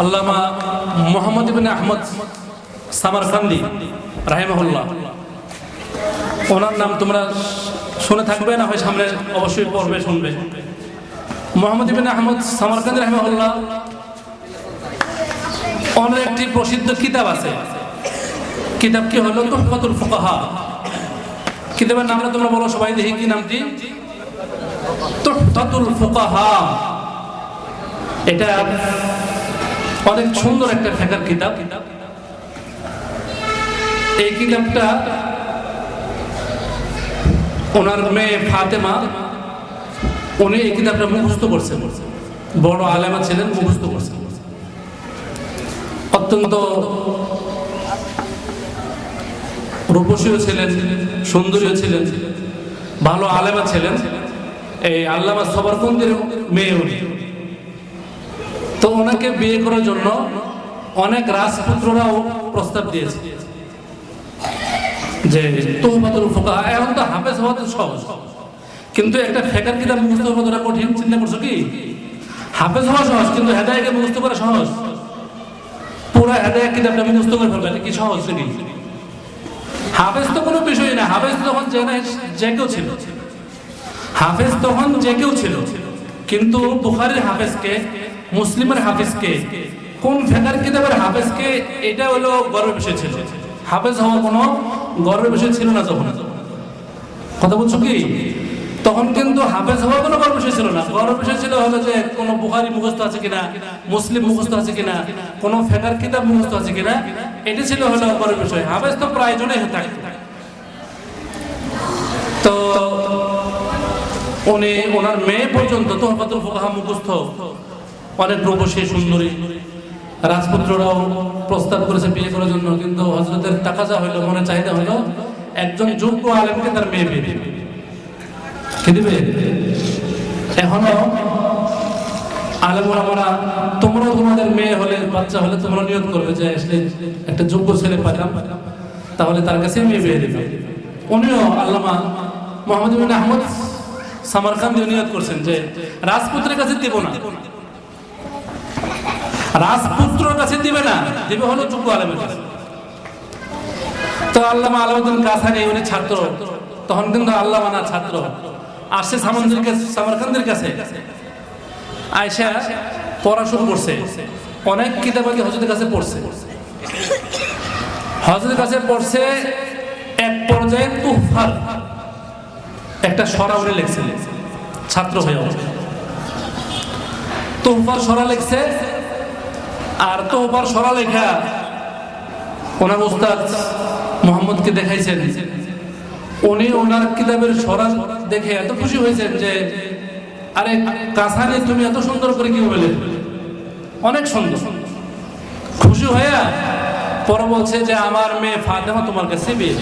আল্লামা মোহাম্মদ ইবিন আহমদ সামারকান্দি রাহেমহল্লা ওনার নাম তোমরা শুনে থাকবে, না হয় সামনে অবশ্যই পড়বে, শুনবে। মোহাম্মদ ইবিন আহমদ সামারকান্দি রাহেমহল্লা ওনার একটি প্রসিদ্ধ কিতাব আছে। কিতাব কি হলো? তুহফাতুল ফুকাহা। কিতাবের নামটা তোমরা বলো, সবাই দেখি কি নামটি? তুহফাতুল ফুকাহা। এটা অনেক সুন্দর একটা ফেকার কিতাব। এই কিতাবটা ওনার মেয়ে ফাতেমা, উনি এই কিতাবটা মুখস্থ করছেন। বড় আলেমা ছিলেন, মুখস্থ করছেন। অত্যন্ত রূপসীও ছিলেন, সুন্দরীও ছিলেন, ভালো আলেমা ছিলেন। এই আল্লামা সবরকন্দের মেয়ে উনি। তো ওনাকে বিয়ে করার জন্য অনেক রাজপুত্ররাও প্রস্তাব দিয়েছে যে তোহবাতুল ফোকা এখন তো হাফেজ হওয়া তো সহজ। কিন্তু একটা ফেকার কিতাব মুখস্থ হওয়া তোরা কঠিন, চিন্তা করছ কি? হাফেজ হওয়া সহজ, কিন্তু হেদায়কে মুখস্থ করা সহজ। পুরো হেদায় কিতাবটা মুখস্থ করে ফেলবে কি সহজ নাকি? হাফেজ তো কোনো বিষয় না, হাফেজ তখন যে যে কেউ ছিল। হাফেজ তখন যে কেউ ছিল। কিন্তু বুখারির হাফেজকে, মুসলিমের হাফেজকে, কোন ফেকার কিতাবের হাফেজকে এটা হলো গর্বের বিষয় ছিল। হাফেজ হওয়া কোনো গর্বের বিষয় ছিল না তখন। কথা বলছো কি? তখন কিন্তু হাফেজ হওয়া কোনো গর্ব বিষয় ছিল না। গর্ব বিষয় ছিল হলো যে কোনো বুখারি মুখস্থ আছে কিনা, মুসলিম মুখস্থ আছে কিনা, কোনো ফেকার কিতাব মুখস্থ আছে কিনা, এটি ছিল হলো গর্ব বিষয়। হাফেজ তো প্রায় জনে থাকতো তো উনি ওনার মেয়ে পর্যন্ত তোহফাতুল ফুকাহা মুখস্থ। অনেক রূপসী সুন্দরী। রাজপুত্ররাও প্রস্তাব করেছে বিয়ে করার জন্য, কিন্তু হজরতের যা হইল, মনে চাহিদা হইল, একজন যোগ্য আলেমকে তার মেয়ে বিয়ে দিবে কি দিবে? এখনও আলেমরা আমরা তোমরাও তোমাদের মেয়ে হলে, বাচ্চা হলে তোমরা নিয়োগ করবে যে আসলে একটা যোগ্য ছেলে পাইলাম, তাহলে তার কাছে মেয়ে বিয়ে দিবে উনিও আল্লামা মোহাম্মদ আহমদ সামারকান্দি নিয়োগ করছেন যে রাজপুত্রের কাছে দিব না। রাজপুত্রের কাছে দিবে না, দিবে হলো যোগ্য আলেমের কাছে। তো আল্লামা আলাউদ্দিন কাসানি, উনি ছাত্র। তখন কিন্তু আল্লামা না ছাত্র। আসছে সামানদের কাছে, সামারকান্দের কাছে। আয়সা পড়াশুনো করছে। অনেক কিতাবাদি হজরতের কাছে পড়ছে। হজরতের কাছে পড়ছে এক পর্যায়ে তুফার একটা সরা উনি লিখছে ছাত্র হয়ে তোহফার সরা লিখছে আর তোহফার সরা লেখা ওনার উস্তাদ মোহাম্মদকে দেখাইছেন। উনি ওনার কিতাবের সরা দেখে এত খুশি হয়েছেন যে, আরে কাসানি তুমি এত সুন্দর করে কি বলে অনেক সুন্দর। খুশি হয়ে পরে বলছে যে, আমার মেয়ে ফাতেমা তোমার কাছে বিয়ে।